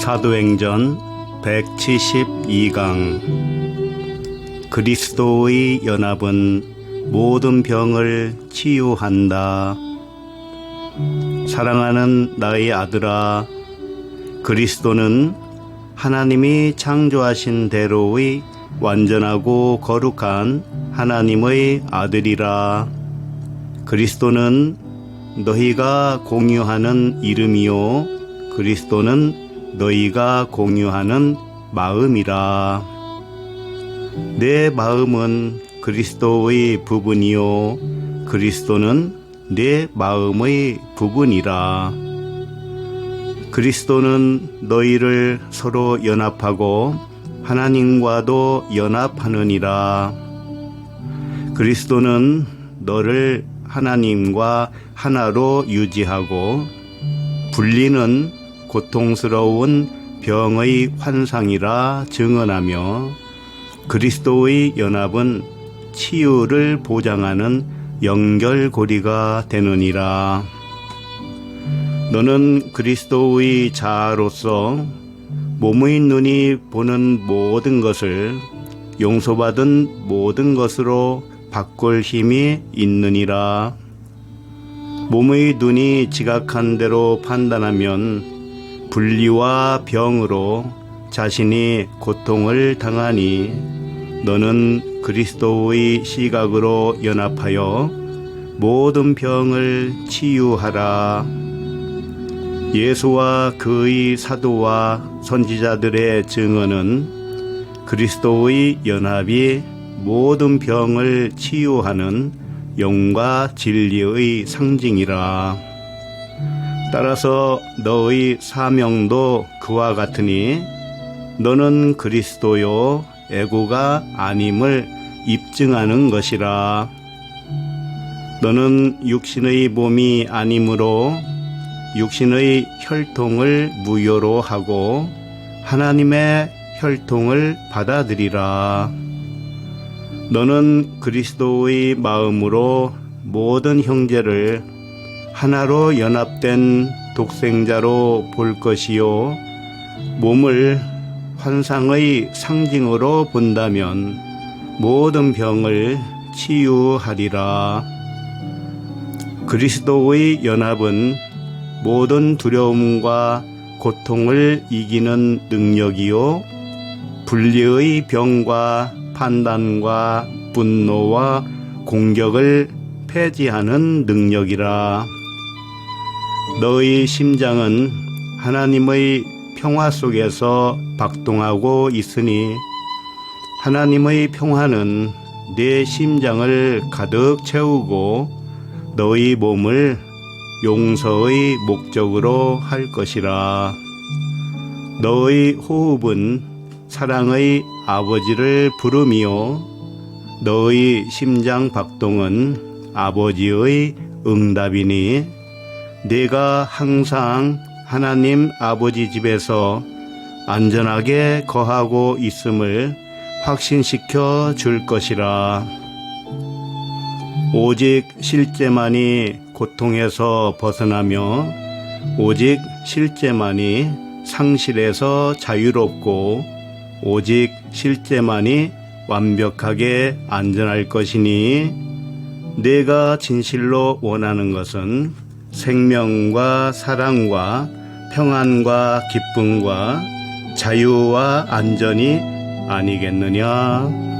사도행전 172강 그리스도의 연합은 모든 병을 치유한다. 사랑하는 나의 아들아, 그리스도는 하나님이 창조하신 대로의 완전하고 거룩한 하나님의 아들이라. 그리스도는 너희가 공유하는 이름이요. 그리스도는 너희가 공유하는 마음이라. 내 마음은 그리스도의 부분이요. 그리스도는 내 마음의 부분이라. 그리스도는 너희를 서로 연합하고 하나님과도 연합하느니라. 그리스도는 너를 하나님과 하나로 유지하고 분리는 고통스러운 병의 환상이라 증언하며 그리스도의 연합은 치유를 보장하는 연결고리가 되느니라. 너는 그리스도의 자아로서 몸의 눈이 보는 모든 것을 용서받은 모든 것으로 바꿀 힘이 있느니라. 몸의 눈이 지각한 대로 판단하면 분리와 병으로 자신이 고통을 당하니 너는 그리스도의 시각으로 연합하여 모든 병을 치유하라. 예수와 그의 사도와 선지자들의 증언은 그리스도의 연합이 모든 병을 치유하는 영과 진리의 상징이라. 따라서 너의 사명도 그와 같으니 너는 그리스도요 애고가 아님을 입증하는 것이라. 너는 육신의 몸이 아니므로 육신의 혈통을 무효로 하고 하나님의 혈통을 받아들이라. 너는 그리스도의 마음으로 모든 형제를 하나로 연합된 독생자로 볼 것이요. 몸을 환상의 상징으로 본다면 모든 병을 치유하리라. 그리스도의 연합은 모든 두려움과 고통을 이기는 능력이요. 분리의 병과 판단과 분노와 공격을 폐지하는 능력이라. 너의 심장은 하나님의 평화 속에서 박동하고 있으니 하나님의 평화는 내 심장을 가득 채우고 너의 몸을 용서의 목적으로 할 것이라. 너의 호흡은 사랑의 아버지를 부르미요. 너의 심장 박동은 아버지의 응답이니 내가 항상 하나님 아버지 집에서 안전하게 거하고 있음을 확신시켜 줄 것이라. 오직 실제만이 고통에서 벗어나며 오직 실제만이 상실에서 자유롭고 오직 실제만이 완벽하게 안전할 것이니 내가 진실로 원하는 것은 생명과 사랑과 평안과 기쁨과 자유와 안전이 아니겠느냐.